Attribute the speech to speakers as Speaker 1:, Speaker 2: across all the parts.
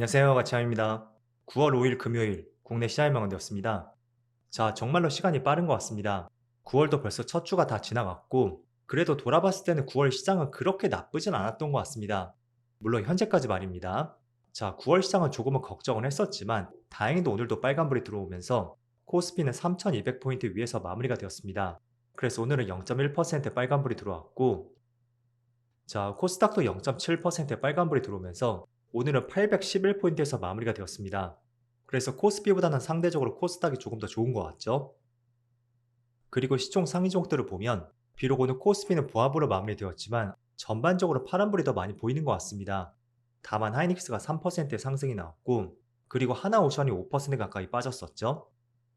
Speaker 1: 안녕하세요. 가치함입니다. 9월 5일 금요일 국내 시장이 마감되었습니다. 자, 정말로 시간이 빠른 것 같습니다. 9월도 벌써 첫 주가 다 지나갔고, 그래도 돌아봤을 때는 9월 시장은 그렇게 나쁘진 않았던 것 같습니다. 물론 현재까지 말입니다. 자, 9월 시장은 조금은 걱정을 했었지만, 다행히도 오늘도 빨간불이 들어오면서 코스피는 3200포인트 위에서 마무리가 되었습니다. 그래서 오늘은 0.1% 빨간불이 들어왔고, 자, 코스닥도 0.7% 빨간불이 들어오면서 오늘은 811포인트에서 마무리가 되었습니다. 그래서 코스피보다는 상대적으로 코스닥이 조금 더 좋은 것 같죠? 그리고 시총 상위 종목들을 보면 비록 오늘 코스피는 보합으로 마무리되었지만 전반적으로 파란불이 더 많이 보이는 것 같습니다. 다만 하이닉스가 3%의 상승이 나왔고 그리고 하나오션이 5% 가까이 빠졌었죠.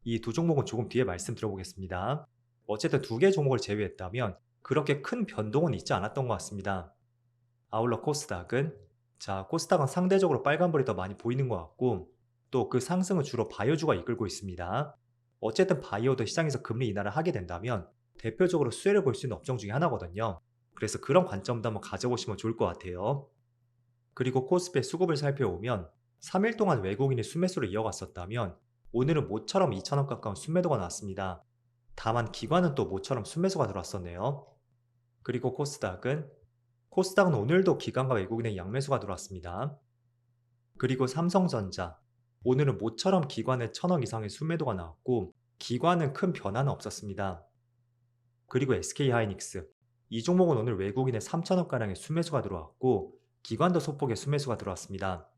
Speaker 1: 이 두 종목은 조금 뒤에 말씀드려보겠습니다. 어쨌든 두 개 종목을 제외했다면 그렇게 큰 변동은 있지 않았던 것 같습니다. 아울러 코스닥은 자, 코스닥은 상대적으로 빨간불이 더 많이 보이는 것 같고 또 그 상승은 주로 바이오주가 이끌고 있습니다. 어쨌든 바이오도 시장에서 금리 인하를 하게 된다면 대표적으로 수혜를 볼 수 있는 업종 중에 하나거든요. 그래서 그런 관점도 한번 가져보시면 좋을 것 같아요. 그리고 코스피의 수급을 살펴보면 3일 동안 외국인이 순매수를 이어갔었다면 오늘은 모처럼 2천원 가까운 순매도가 나왔습니다. 다만 기관은 또 모처럼 순매수가 들어왔었네요. 그리고 코스닥은 코스닥은 오늘도 기관과 외국인의 양매수가 들어왔습니다. 그리고 삼성전자 오늘은 모처럼 기관의 천억 이상의 순매도가 나왔고 기관은 큰 변화는 없었습니다. 그리고 SK하이닉스 이 종목은 오늘 외국인의 3천억가량의 순매수가 들어왔고 기관도 소폭의 순매수가 들어왔습니다.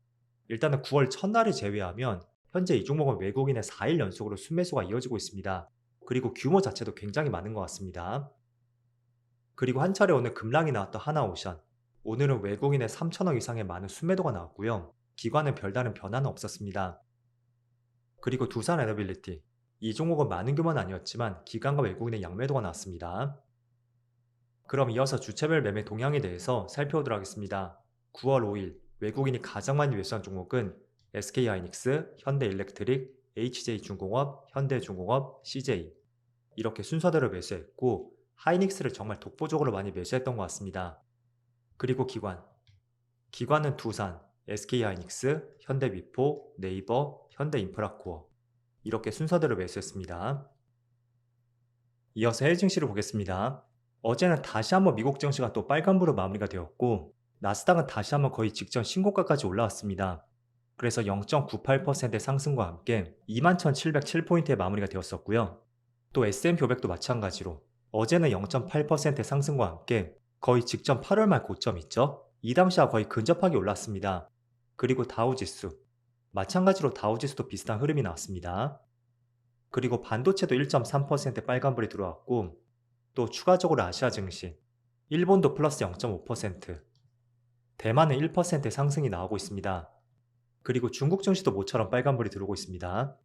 Speaker 1: 일단은 9월 첫날을 제외하면 현재 이 종목은 외국인의 4일 연속으로 순매수가 이어지고 있습니다. 그리고 규모 자체도 굉장히 많은 것 같습니다. 그리고 한 차례 오늘 급락이 나왔던 하나오션 오늘은 외국인의 3천억 이상의 많은 순매도가 나왔고요. 기관은 별다른 변화는 없었습니다. 그리고 두산 에너빌리티 이 종목은 많은 규모는 아니었지만 기관과 외국인의 양매도가 나왔습니다. 그럼 이어서 주체별 매매 동향에 대해서 살펴보도록 하겠습니다. 9월 5일 외국인이 가장 많이 매수한 종목은 SK하이닉스, 현대일렉트릭, HJ중공업, 현대중공업, CJ 이렇게 순서대로 매수했고 하이닉스를 정말 독보적으로 많이 매수했던 것 같습니다. 그리고 기관 기관은 두산, SK하이닉스, 현대미포, 네이버, 현대인프라코어 이렇게 순서대로 매수했습니다. 이어서 해외 증시를 보겠습니다. 어제는 다시 한번 미국 증시가 또 빨간불로 마무리가 되었고 나스닥은 다시 한번 거의 직전 신고가까지 올라왔습니다. 그래서 0.98%의 상승과 함께 21,707포인트에 마무리가 되었었고요. 또 S&P 500도 마찬가지로 어제는 0.8%의 상승과 함께 거의 직전 8월 말 고점 있죠? 이 당시와 거의 근접하게 올랐습니다. 그리고 다우지수 마찬가지로 다우지수도 비슷한 흐름이 나왔습니다. 그리고 반도체도 1.3% 빨간불이 들어왔고 또 추가적으로 아시아 증시 일본도 플러스 0.5% 대만은 1%의 상승이 나오고 있습니다. 그리고 중국 증시도 모처럼 빨간불이 들어오고 있습니다.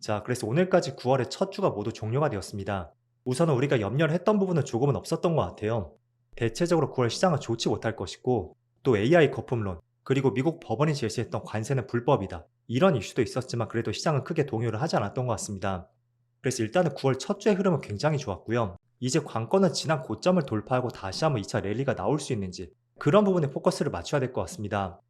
Speaker 1: 자, 그래서 오늘까지 9월의 첫 주가 모두 종료가 되었습니다. 우선은 우리가 염려를 했던 부분은 조금은 없었던 것 같아요. 대체적으로 9월 시장은 좋지 못할 것이고 또 AI 거품론 그리고 미국 법원이 제시했던 관세는 불법이다. 이런 이슈도 있었지만 그래도 시장은 크게 동요를 하지 않았던 것 같습니다. 그래서 일단은 9월 첫 주의 흐름은 굉장히 좋았고요. 이제 관건은 지난 고점을 돌파하고 다시 한번 2차 랠리가 나올 수 있는지 그런 부분에 포커스를 맞춰야 될 것 같습니다.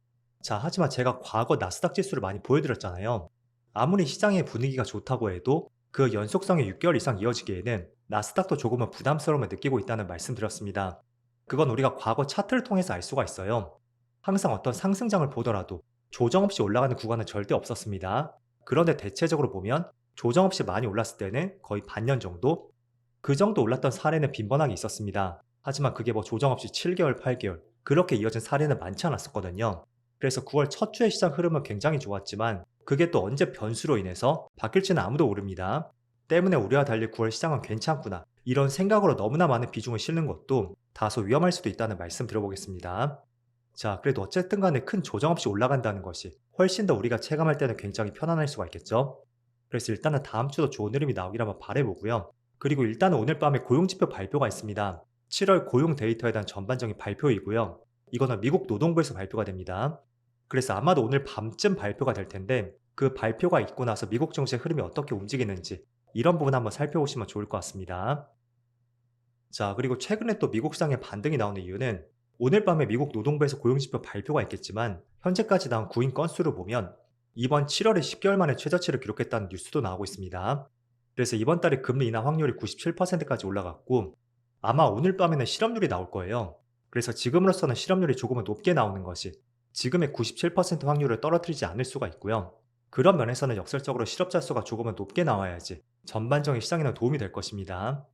Speaker 1: 자, 하지만 제가 과거 나스닥 지수를 많이 보여드렸잖아요. 아무리 시장의 분위기가 좋다고 해도 그 연속성이 6개월 이상 이어지기에는 나스닥도 조금은 부담스러움을 느끼고 있다는 말씀드렸습니다. 그건 우리가 과거 차트를 통해서 알 수가 있어요. 항상 어떤 상승장을 보더라도 조정 없이 올라가는 구간은 절대 없었습니다. 그런데 대체적으로 보면 조정 없이 많이 올랐을 때는 거의 반년 정도? 그 정도 올랐던 사례는 빈번하게 있었습니다. 하지만 그게 뭐 조정 없이 7개월, 8개월 그렇게 이어진 사례는 많지 않았었거든요. 그래서 9월 첫 주의 시장 흐름은 굉장히 좋았지만 그게 또 언제 변수로 인해서 바뀔지는 아무도 모릅니다. 때문에 우리와 달리 9월 시장은 괜찮구나. 이런 생각으로 너무나 많은 비중을 실는 것도 다소 위험할 수도 있다는 말씀 드려보겠습니다. 자, 그래도 어쨌든 간에 큰 조정 없이 올라간다는 것이 훨씬 더 우리가 체감할 때는 굉장히 편안할 수가 있겠죠? 그래서 일단은 다음 주도 좋은 흐름이 나오길 한번 바래보고요. 그리고 일단은 오늘 밤에 고용지표 발표가 있습니다. 7월 고용 데이터에 대한 전반적인 발표이고요. 이거는 미국 노동부에서 발표가 됩니다. 그래서 아마도 오늘 밤쯤 발표가 될 텐데 그 발표가 있고 나서 미국 증시의 흐름이 어떻게 움직이는지 이런 부분 한번 살펴보시면 좋을 것 같습니다. 자, 그리고 최근에 또 미국 시장의 반등이 나오는 이유는 오늘 밤에 미국 노동부에서 고용지표 발표가 있겠지만 현재까지 나온 구인 건수를 보면 이번 7월에 10개월 만에 최저치를 기록했다는 뉴스도 나오고 있습니다. 그래서 이번 달에 금리 인하 확률이 97%까지 올라갔고 아마 오늘 밤에는 실업률이 나올 거예요. 그래서 지금으로서는 실업률이 조금은 높게 나오는 것이 지금의 97% 확률을 떨어뜨리지 않을 수가 있고요. 그런 면에서는 역설적으로 실업자 수가 조금은 높게 나와야지 전반적인 시장에는 도움이 될 것입니다.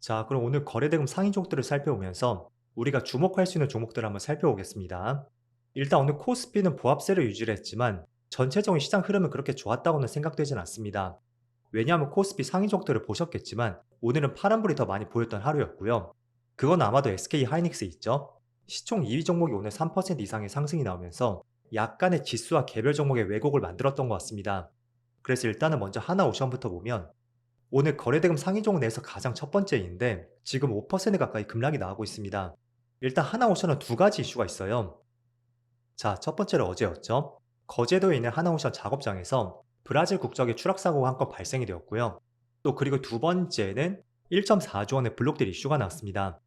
Speaker 1: 자, 그럼 오늘 거래대금 상위 종목들을 살펴보면서 우리가 주목할 수 있는 종목들을 한번 살펴보겠습니다. 일단 오늘 코스피는 보합세를 유지를 했지만 전체적인 시장 흐름은 그렇게 좋았다고는 생각되진 않습니다. 왜냐하면 코스피 상위 종목들을 보셨겠지만 오늘은 파란불이 더 많이 보였던 하루였고요. 그건 아마도 SK 하이닉스 있죠? 시총 2위 종목이 오늘 3% 이상의 상승이 나오면서 약간의 지수와 개별 종목의 왜곡을 만들었던 것 같습니다. 그래서 일단은 먼저 하나오션부터 보면 오늘 거래대금 상위 종목 내에서 가장 첫 번째인데 지금 5% 가까이 급락이 나오고 있습니다. 일단 하나오션은 두 가지 이슈가 있어요. 자, 첫 번째로 어제였죠. 거제도에 있는 하나오션 작업장에서 브라질 국적의 추락 사고가 한 건 발생이 되었고요. 또 그리고 두 번째는 1.4조 원의 블록딜 이슈가 나왔습니다.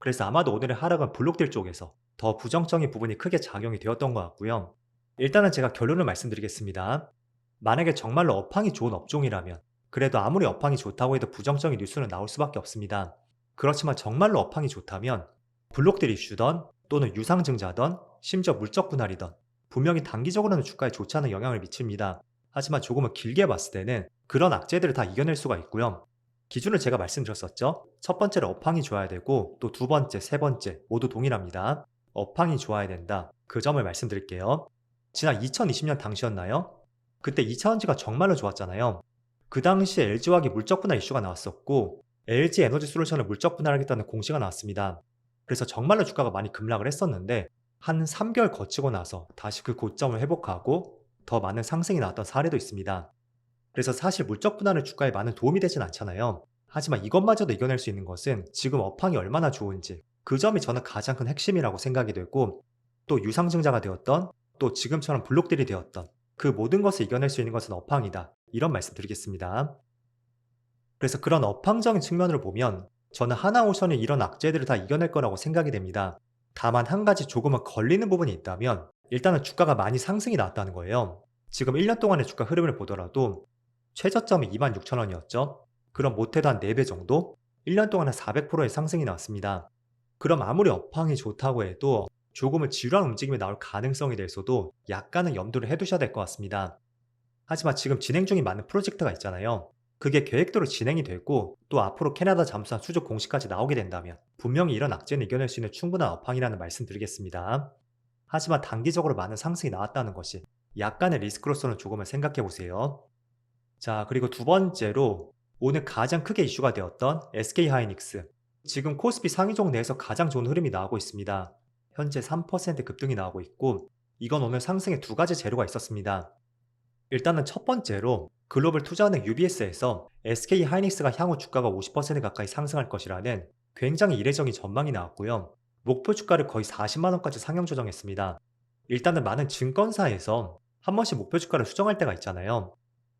Speaker 1: 그래서 아마도 오늘의 하락은 블록딜 쪽에서 더 부정적인 부분이 크게 작용이 되었던 것 같고요. 일단은 제가 결론을 말씀드리겠습니다. 만약에 정말로 업황이 좋은 업종이라면 그래도 아무리 업황이 좋다고 해도 부정적인 뉴스는 나올 수밖에 없습니다. 그렇지만 정말로 업황이 좋다면 블록딜 이슈던 또는 유상증자던 심지어 물적 분할이던 분명히 단기적으로는 주가에 좋지 않은 영향을 미칩니다. 하지만 조금은 길게 봤을 때는 그런 악재들을 다 이겨낼 수가 있고요. 기준을 제가 말씀드렸었죠. 첫 번째로 업황이 좋아야 되고 또 두 번째, 세 번째 모두 동일합니다. 업황이 좋아야 된다. 그 점을 말씀드릴게요. 지난 2020년 당시였나요? 그때 2차원지가 정말로 좋았잖아요. 그 당시에 LG화학이 물적 분할 이슈가 나왔었고 LG 에너지 솔루션을 물적 분할하겠다는 공시가 나왔습니다. 그래서 정말로 주가가 많이 급락을 했었는데 한 3개월 거치고 나서 다시 그 고점을 회복하고 더 많은 상승이 나왔던 사례도 있습니다. 그래서 사실 물적 분할은 주가에 많은 도움이 되진 않잖아요. 하지만 이것마저도 이겨낼 수 있는 것은 지금 업황이 얼마나 좋은지 그 점이 저는 가장 큰 핵심이라고 생각이 되고 또 유상증자가 되었던 또 지금처럼 블록들이 되었던 그 모든 것을 이겨낼 수 있는 것은 업황이다. 이런 말씀 드리겠습니다. 그래서 그런 업황적인 측면으로 보면 저는 하나오션이 이런 악재들을 다 이겨낼 거라고 생각이 됩니다. 다만 한 가지 조금은 걸리는 부분이 있다면 일단은 주가가 많이 상승이 나왔다는 거예요. 지금 1년 동안의 주가 흐름을 보더라도 최저점이 26,000원이었죠. 그럼 못해도 한 4배 정도? 1년 동안 한 400%의 상승이 나왔습니다. 그럼 아무리 업황이 좋다고 해도 조금은 지루한 움직임이 나올 가능성에 대해서도 약간은 염두를 해두셔야 될 것 같습니다. 하지만 지금 진행 중인 많은 프로젝트가 있잖아요. 그게 계획대로 진행이 되고 또 앞으로 캐나다 잠수함 수족 공시까지 나오게 된다면 분명히 이런 악재는 이겨낼 수 있는 충분한 업황이라는 말씀 드리겠습니다. 하지만 단기적으로 많은 상승이 나왔다는 것이 약간의 리스크로서는 조금은 생각해 보세요. 자, 그리고 두 번째로 오늘 가장 크게 이슈가 되었던 SK 하이닉스. 지금 코스피 상위 종 내에서 가장 좋은 흐름이 나오고 있습니다. 현재 3% 급등이 나오고 있고 이건 오늘 상승에 두 가지 재료가 있었습니다. 일단은 첫 번째로 글로벌 투자은행 UBS에서 SK 하이닉스가 향후 주가가 50% 가까이 상승할 것이라는 굉장히 이례적인 전망이 나왔고요. 목표 주가를 거의 40만 원까지 상향 조정했습니다. 일단은 많은 증권사에서 한 번씩 목표 주가를 수정할 때가 있잖아요.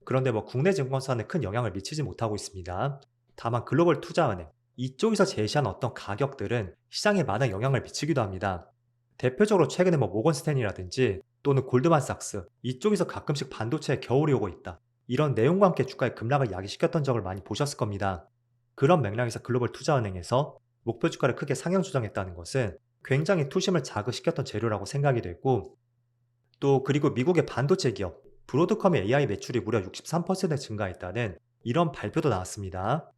Speaker 1: 그런데 뭐 국내 증권사는 큰 영향을 미치지 못하고 있습니다. 다만 글로벌 투자은행, 이쪽에서 제시한 어떤 가격들은 시장에 많은 영향을 미치기도 합니다. 대표적으로 최근에 뭐 모건스탠이라든지 또는 골드만삭스 이쪽에서 가끔씩 반도체에 겨울이 오고 있다. 이런 내용과 함께 주가의 급락을 야기시켰던 적을 많이 보셨을 겁니다. 그런 맥락에서 글로벌 투자은행에서 목표 주가를 크게 상향 조정했다는 것은 굉장히 투심을 자극시켰던 재료라고 생각이 되고 또 그리고 미국의 반도체 기업 브로드컴의 AI 매출이 무려 63% 증가했다는 이런 발표도 나왔습니다.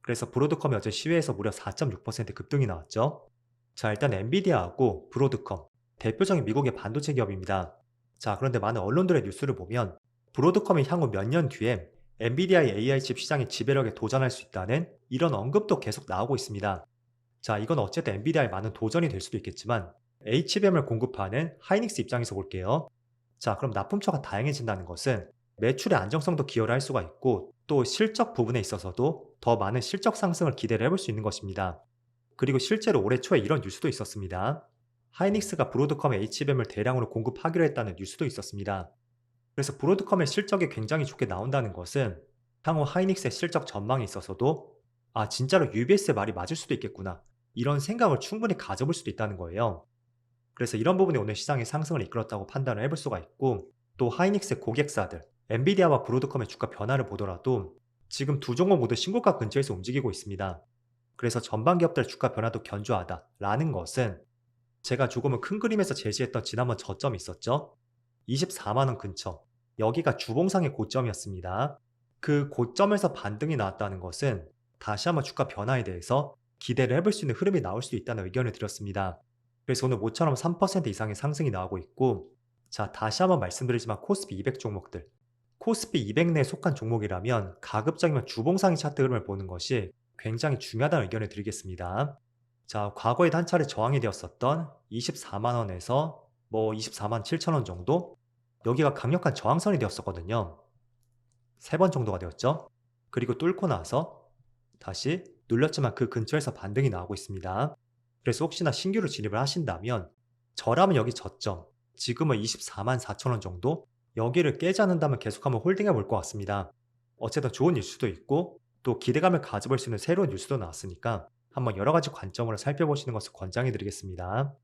Speaker 1: 그래서 브로드컴이 어제 시외에서 무려 4.6% 급등이 나왔죠. 자, 일단 엔비디아하고 브로드컴, 대표적인 미국의 반도체 기업입니다. 자, 그런데 많은 언론들의 뉴스를 보면 브로드컴이 향후 몇 년 뒤에 엔비디아의 AI 칩 시장의 지배력에 도전할 수 있다는 이런 언급도 계속 나오고 있습니다. 자, 이건 어쨌든 엔비디아의 많은 도전이 될 수도 있겠지만 HBM을 공급하는 하이닉스 입장에서 볼게요. 자, 그럼 납품처가 다양해진다는 것은 매출의 안정성도 기여를 할 수가 있고 또 실적 부분에 있어서도 더 많은 실적 상승을 기대를 해볼 수 있는 것입니다. 그리고 실제로 올해 초에 이런 뉴스도 있었습니다. 하이닉스가 브로드컴의 HBM을 대량으로 공급하기로 했다는 뉴스도 있었습니다. 그래서 브로드컴의 실적이 굉장히 좋게 나온다는 것은 향후 하이닉스의 실적 전망에 있어서도 아 진짜로 UBS의 말이 맞을 수도 있겠구나 이런 생각을 충분히 가져볼 수도 있다는 거예요. 그래서 이런 부분이 오늘 시장의 상승을 이끌었다고 판단을 해볼 수가 있고 또 하이닉스의 고객사들, 엔비디아와 브로드컴의 주가 변화를 보더라도 지금 두 종목 모두 신고가 근처에서 움직이고 있습니다. 그래서 전반 기업들 주가 변화도 견조하다라는 것은 제가 조금은 큰 그림에서 제시했던 지난번 저점이 있었죠. 24만원 근처. 여기가 주봉상의 고점이었습니다. 그 고점에서 반등이 나왔다는 것은 다시 한번 주가 변화에 대해서 기대를 해볼 수 있는 흐름이 나올 수도 있다는 의견을 드렸습니다. 그래서 오늘 모처럼 3% 이상의 상승이 나오고 있고 자 다시 한번 말씀드리지만 코스피 200 종목들 코스피 200 내에 속한 종목이라면 가급적이면 주봉상의 차트 흐름을 보는 것이 굉장히 중요하다는 의견을 드리겠습니다. 자 과거에도 한 차례 저항이 되었었던 24만원에서 뭐 24만 7천원 정도 여기가 강력한 저항선이 되었었거든요. 세 번 정도가 되었죠. 그리고 뚫고 나서 다시 눌렸지만 그 근처에서 반등이 나오고 있습니다. 그래서 혹시나 신규로 진입을 하신다면 저라면 여기 저점 지금은 24만 4천 원 정도 여기를 깨지 않는다면 계속 한번 홀딩해 볼 것 같습니다. 어쨌든 좋은 뉴스도 있고 또 기대감을 가져볼 수 있는 새로운 뉴스도 나왔으니까 한번 여러 가지 관점으로 살펴보시는 것을 권장해 드리겠습니다.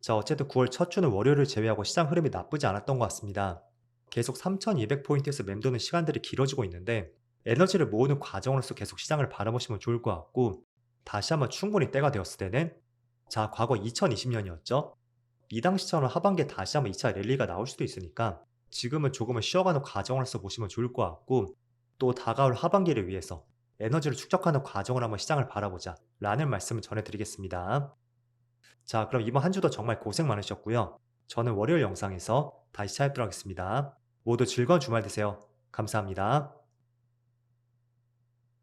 Speaker 1: 자 어쨌든 9월 첫 주는 월요일을 제외하고 시장 흐름이 나쁘지 않았던 것 같습니다. 계속 3200포인트에서 맴도는 시간들이 길어지고 있는데 에너지를 모으는 과정으로서 계속 시장을 바라보시면 좋을 것 같고 다시 한번 충분히 때가 되었을 때는 자 과거 2020년이었죠. 이 당시처럼 하반기에 다시 한번 2차 랠리가 나올 수도 있으니까 지금은 조금은 쉬어가는 과정으로서 보시면 좋을 것 같고 또 다가올 하반기를 위해서 에너지를 축적하는 과정을 한번 시장을 바라보자 라는 말씀을 전해드리겠습니다. 자 그럼 이번 한 주도 정말 고생 많으셨고요. 저는 월요일 영상에서 다시 찾아뵙도록 하겠습니다. 모두 즐거운 주말 되세요. 감사합니다.